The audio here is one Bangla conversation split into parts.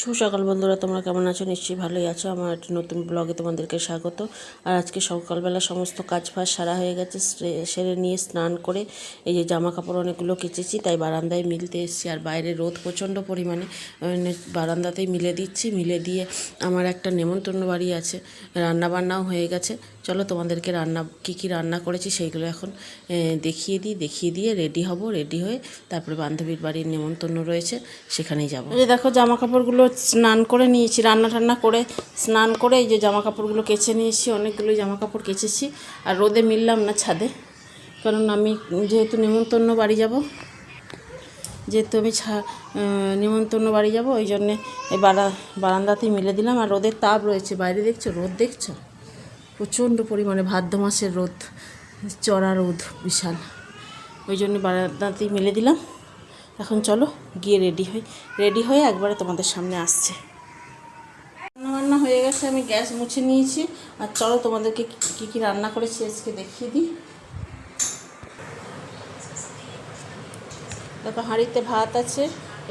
সুসকাল বন্ধুরা, তোমরা কেমন আছো? নিশ্চয়ই ভালোই আছো। আমার একটি নতুন ব্লগে তোমাদেরকে স্বাগত। আর আজকে সকালবেলা সমস্ত কাজ ফাজ সারা হয়ে গেছে সেরে নিয়ে স্নান করে এই যে জামা কাপড় অনেকগুলো কেচেছি, তাই বারান্দায় মিলতে এসেছি। আর বাইরে রোদ প্রচণ্ড পরিমাণে বারান্দাতেই মিলে দিচ্ছি। মিলে দিয়ে আমার একটা নেমন্তন্ন বাড়ি আছে রান্না বান্নাও হয়ে গেছে। চলো তোমাদেরকে রান্না, কী কী রান্না করেছি সেইগুলো এখন দেখিয়ে দিই, দেখিয়ে দিয়ে রেডি হব রেডি হয়ে তারপরে বান্ধবীর বাড়ির নেমন্তন্ন রয়েছে, সেখানেই যাব। এই দেখো জামা কাপড়গুলো স্নান করে নিয়েছি, রান্না টান্না করে স্নান করে এই যে জামা কাপড়গুলো কেচে নিয়েছি অনেকগুলো জামা কাপড় কেচেছি, আর রোদে মিললাম না ছাদে, কারণ আমি যেহেতু নেমন্তন্ন বাড়ি যাব, যেহেতু আমি ছা নিমন্ত্রণ বাড়ি যাব, ওই জন্যে এই বারা, বারান্দাতেই মিলে দিলাম, আর রোদের তাপ রয়েছে, বাইরে দেখছ, রোদ দেখছ? প্রচণ্ড পরিমাণে ভাদ্র মাসের রোদ, চড়া রোদ বিশাল। ওই জন্য বারান্দাতেই মেলে দিলাম। এখন চলো গিয়ে রেডি হই। রেডি হয়ে একবারে তোমাদের সামনে আসছে। রান্না বান্না হয়ে গেছে, আমি গ্যাস মুছে নিয়েছি। আর চলো তোমাদেরকে কী কী রান্না করেছি আজকে দেখিয়ে দিই। তারপর হাঁড়িতে ভাত আছে,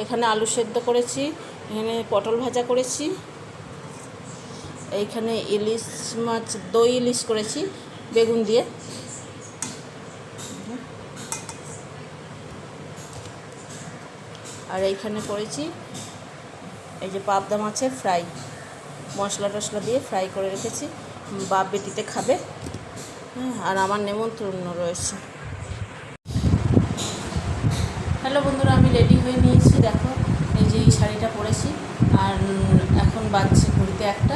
এখানে আলু সেদ্ধ করেছি, এখানে পটল ভাজা করেছি। এইখানে ইলিশ মাছ, দই ইলিশ করেছি, বেগুন দিয়ে। আর এইখানে করেছি এই যে পাবদা মাছের ফ্রাই। মশলা টশলা দিয়ে ফ্রাই করে রেখেছি। বাপ বেটিতে খাবে। আর আমার নেমন্ত্রণ রয়েছে। হ্যালো বন্ধুরা, আমি রেডি হয়ে নিয়েছি। দেখো, এই যে এই শাড়িটা পরেছি। আর এখন বাজছে ঘুরতে একটা।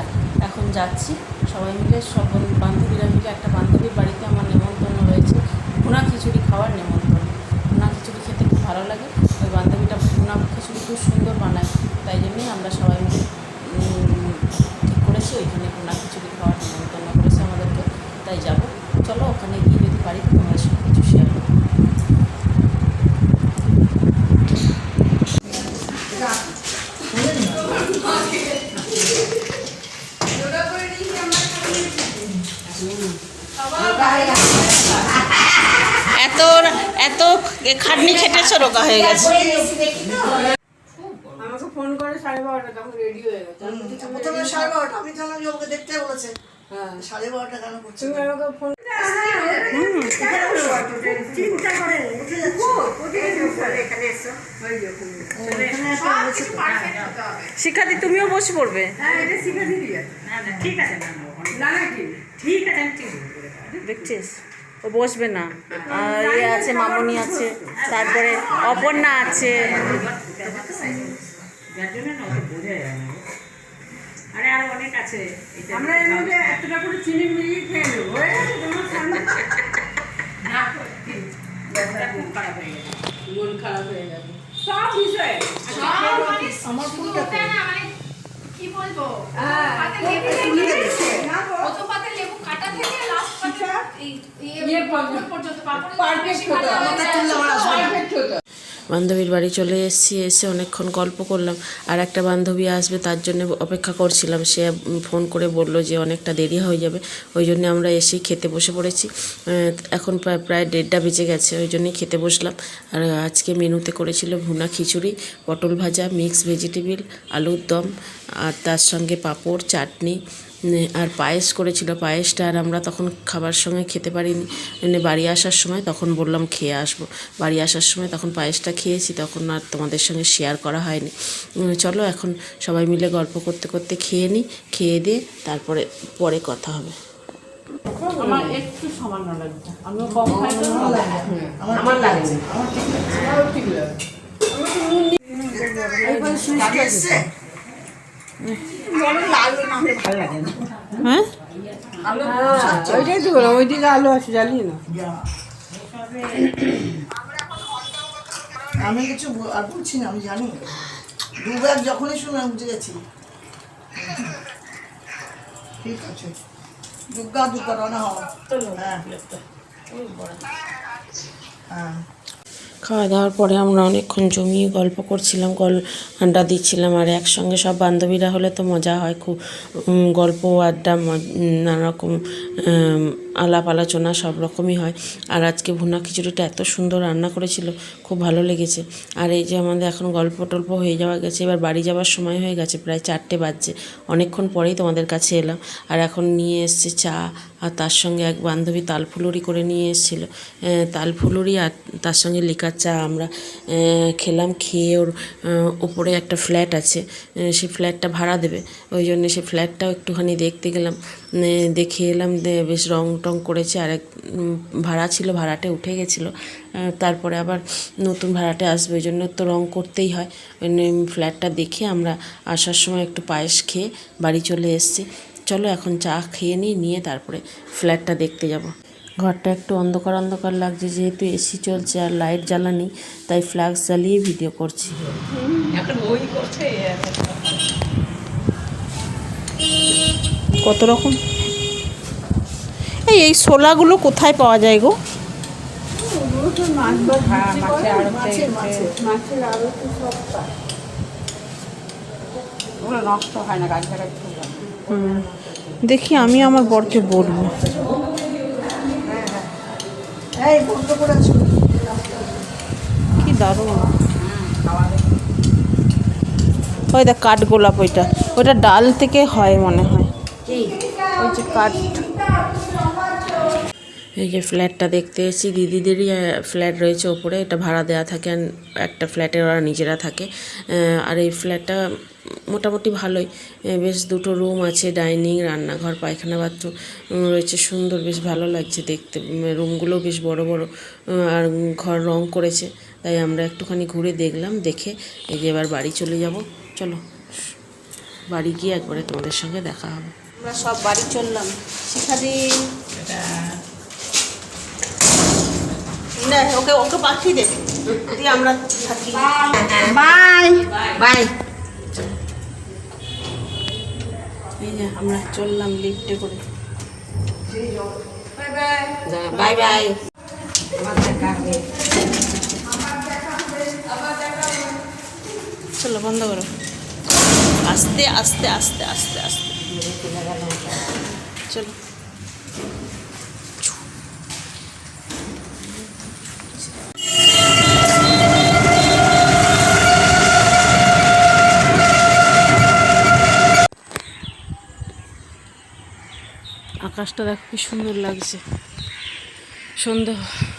যাচ্ছি। সবাই মিলে, সব বান্ধবীরা মিলে একটা বান্ধবীর বাড়িতে আমার নেমন্তন্ন রয়েছে। ভুনা খিচুড়ি খাওয়ার নেমন্তন্ন। ভুনা খিচুড়ি খেতে খুব ভালো লাগে। ওই বান্ধবীটা ভুনা খিচুড়ি খুব সুন্দর বানায়। তাই জন্যই আমরা সবাই মিলে ঠিক করেছি, ওইখানে ভুনা খিচুড়ি খাওয়ার নেমন্তন্ন করেছে আমাদেরকে। তাই যাব চলো ওখানে গিয়ে যদি পারি তো তোমাদের সঙ্গে কিছু শেয়ার করব এত এত খাটনি খেটেছো রোগা হয়ে গেছে। আমাকে ফোন করে সাড়ে বারোটা তখন রেডি হয়ে গেছে। আমি বলছি, প্রথমে সাড়ে বারোটা আমি জানলাম যে ওকে দেখতে বলেছে। হ্যাঁ। সাড়ে বারোটা কেন করছে? তুমি আমাকে ফোন চিন্তা করেন উঠে যাচ্ছে। এখানে একটা বলেছে তো। শিক্ষার্থী তুমিও বসে পড়বে। হ্যাঁ এটা শিখে দিবি না দেখছিস? ও বসবে না। আর ইয়ে আছে মামনি আছে তারপরে অপর্ণা আছে। আরে আরও অনেক আছে। আমরা এর এতটা করে চিনি মিলিয়ে খেয়ে নেব। হয়ে গেছে তোমার ঠান্ডা খুব খারাপ হয়ে গেছে। মন খারাপ হয়ে যাবে। সব বিষয়ে। আমার কি বলব হ্যাঁ পাতে তুলে লেবু দিচ্ছে। প্রথম পাতে লেবু কাটা থেকে লাস্ট পাতে এই ইয়ে ইয়ে পর্যন্ত। পর্যন্ত পাপড় পারফেক্ট হতো আমারটা তুললে আমার আসবে না। পারফেক্ট বান্ধবীর বাড়ি চলে এসেছি এসে অনেকক্ষণ গল্প করলাম। আর একটা বান্ধবী আসবে তার জন্য অপেক্ষা করছিলাম। সে ফোন করে বলল যে অনেকটা দেরি হয়ে যাবে ওই জন্য আমরা এসেই খেতে বসে পড়েছি। এখন প্রায় প্রায় দেড়টা বেজে গেছে ওই জন্যই খেতে বসলাম। আর আজকে মেনুতে করেছিল ভুনা খিচুড়ি পটল ভাজা মিক্স ভেজিটেবিল আলুর দম আর তার সঙ্গে পাঁপড় চাটনি আর পায়েস করেছিল পায়েসটা আর আমরা তখন খাবার সঙ্গে খেতে পারিনি। মানে বাড়ি আসার সময় তখন বললাম খেয়ে আসব। বাড়ি আসার সময় তখন পায়েসটা খেয়েছি তখন আর তোমাদের সঙ্গে শেয়ার করা হয়নি। চলো এখন সবাই মিলে গল্প করতে করতে খেয়ে নিই খেয়ে দিয়ে তারপরে পরে কথা হবে। আমার একটু সামান্য লাগছে আমিও কম খাই তো। আমার লাগছে। আমারও ঠিক লাগে গাড়ি এসছে? ওইটাই তো বললাম ওইদিকে আলু আছে জানি আমি কিছু আর বলছি না, আমি জানি। দুবার যখনই শুনে আমি বুঝে গেছি। ঠিক আছে। দুর্গা হওয়া হ্যাঁ। হ্যাঁ। খাওয়া দাওয়ার পরে আমরা অনেকক্ষণ জমিয়ে গল্প করছিলাম, গল আড্ডা দিচ্ছিলাম আর একসঙ্গে সব বান্ধবীরা হলে তো মজা হয় খুব। গল্প, আড্ডা নানা রকম আলাপ আলোচনা সব রকমই হয়। আর আজকে ভুনা খিচুড়িটা এত সুন্দর রান্না করেছিল, খুব ভালো লেগেছে। আর এই যে আমাদের এখন গল্প টল্প হয়ে যাওয়া গেছে, এবার বাড়ি যাওয়ার সময় হয়ে গেছে, প্রায় চারটে বাজছে। অনেকক্ষণ পরেই তোমাদের কাছে এলাম। আর এখন নিয়ে এসছে চা, আর তার সঙ্গে এক বান্ধবী তালফুলুরি করে নিয়ে এসেছিল। তালফুলুরি আর তার সঙ্গে লিকার চা আমরা খেলাম, খেয়ে ওর উপরে একটা ফ্ল্যাট আছে। সেই ফ্ল্যাটটা ভাড়া দেবে। ওই জন্য সেই ফ্ল্যাটটাও একটুখানি দেখতে গেলাম। দেখে এলাম বেশ রং টং করেছে আরেক ভাড়া ছিল, ভাড়াটে উঠে গেছিল। তারপরে আবার নতুন ভাড়াটে আসবে ওই জন্য তো রং করতেই হয়। জন্য ফ্ল্যাটটা দেখে আমরা আসার সময় একটু পায়েস খেয়ে বাড়ি চলে এসেছি। চলো এখন চা খেয়ে নিই, নিয়ে তারপরে ফ্ল্যাটটা দেখতে যাব। ঘরটা একটু অন্ধকার অন্ধকার লাগছে, যেহেতু এসি চলছে আর লাইট জ্বালানি, তাই ফ্ল্যাক্স জ্বালিয়ে ভিডিও করছি। এখন ওই করছে কত রকম? এই এই শোলাগুলো কোথায় পাওয়া যায় গো। দেখি আমি আমার বরকে বলব। কি দারুণ। ওই দেখ কাঠ গোলাপ ওইটা। ওইটা ডাল থেকে হয় মনে হয়। ওই যে কাঠ। এই যে ফ্ল্যাটটা দেখতে এসেছি। দিদিদেরই ফ্ল্যাট রয়েছে ওপরে। এটা ভাড়া দেওয়া থাকে একটা ফ্ল্যাটে ওরা নিজেরা থাকে। আর এই ফ্ল্যাটটা মোটামুটি ভালোই। বেশ দুটো রুম আছে, ডাইনিং, রান্নাঘর, পায়খানা, বাথরুম রয়েছে সুন্দর, বেশ ভালো লাগছে দেখতে। রুমগুলো বেশ বড় বড় আর ঘর রং করেছে। তাই আমরা একটুখানি ঘুরে দেখলাম, দেখে এই যে এবার বাড়ি চলে যাব। চলো, বাড়ি গিয়ে একবারে তোমাদের সঙ্গে দেখা হবে। আমরা সব বাড়ি চললাম শিখাদি। না ওকে ওকে পাঠিয়ে দেবে দিয়ে আমরা থাকি। বাই। বাই। এই যে আমরা চললাম লিফটে করে। Bye bye. চলো বন্ধ করো। আস্তে আস্তে আস্তে আস্তে আস্তে। চলো। আকাশটা দেখো কি সুন্দর লাগছে। সন্ধ্যা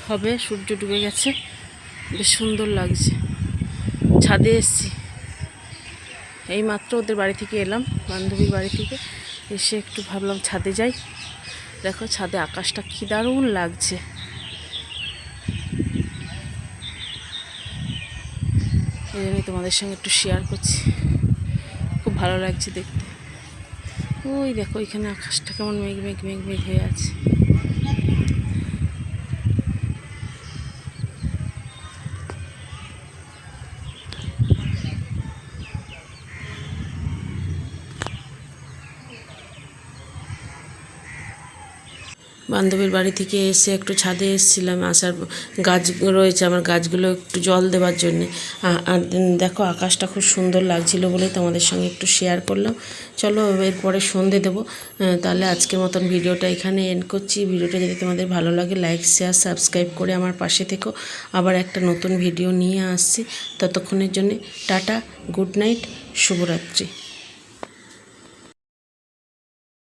হবে, সূর্য ডুবে গেছে, বেশ সুন্দর লাগছে। ছাদে এসছি। এই মাত্র ওদের বাড়ি থেকে এলাম, বান্ধবীর বাড়ি থেকে। এসে একটু ভাবলাম ছাদে যাই। দেখো ছাদে আকাশটা কি দারুণ লাগছে। এই জন্যই তোমাদের সঙ্গে একটু শেয়ার করছি। খুব ভালো লাগছে দেখতে। ওই দেখো এখানে আকাশটা কেমন মেঘ মেঘ মেঘ মেঘ হয়ে আছে। বান্ধবীর বাড়ি থেকে এসে একটু ছাদে এসেছিলাম, আসার গাছ রয়েছে, আমার গাছগুলো একটু জল দেওয়ার জন্যে। আর দেখো আকাশটা খুব সুন্দর লাগছিল বলেই তোমাদের সঙ্গে একটু শেয়ার করলাম। চলো এরপরে সন্ধে দেবো। তাহলে আজকের মতন ভিডিওটা এখানে এন্ড করছি। ভিডিওটা যদি তোমাদের ভালো লাগে লাইক শেয়ার সাবস্ক্রাইব করে আমার পাশে থেকো। আবার একটা নতুন ভিডিও নিয়ে আসছি। ততক্ষণের জন্যে টাটা গুড নাইট শুভরাত্রি।